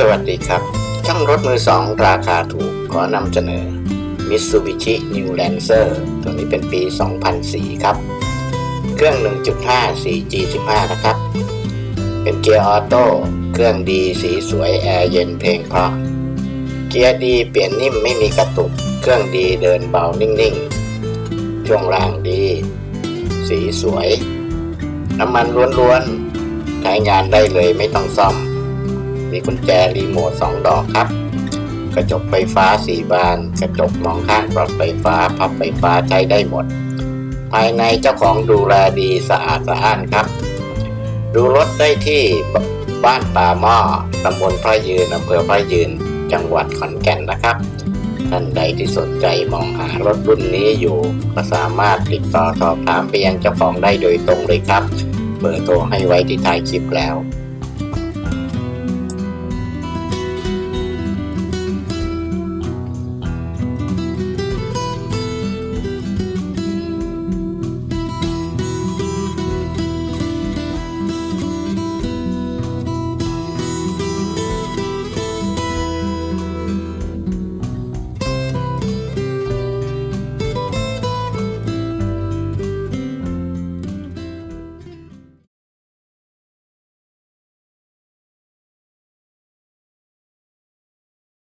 สวัสดีครับ ช่างรถมือสองราคาถูกขอนำเสนอ Mitsubishi New Lancer ตัวนี้เป็นปี 2004 ครับ เครื่อง 1.5 4G15 นะครับ เป็นเกียร์ออโต้ เครื่องดีสีสวยแอร์เย็นเพลงเพราะ เกียร์ดีเปลี่ยนนิ่มไม่มีกระตุก เครื่องดีเดินเบานิ่งๆ ช่วงล่างดี สีสวย น้ำมันล้วนๆ ใช้งานได้เลยไม่ต้องซ่อม มีกุญแจรีโมท 2 ดอกครับ กระจกไฟฟ้า 4 บาน กระจกมองข้างปลอดไฟฟ้า พับไฟฟ้าใช้ได้หมด ภายในเจ้าของดูแลดีสะอาดสะอ้านครับ ดูรถได้ที่บบ้านป่าหม้อตำบลพระยืนอำเภอพระยืน จังหวัดขอนแก่นนะครับท่านใดที่สนใจมองหารถรุ่นนี้อยู่ก็สามารถติดต่อสอบถามไปยังเจ้าของได้โดยตรงเลยครับ เบอร์โทรให้ไว้ที่ท้ายคลิปแล้ว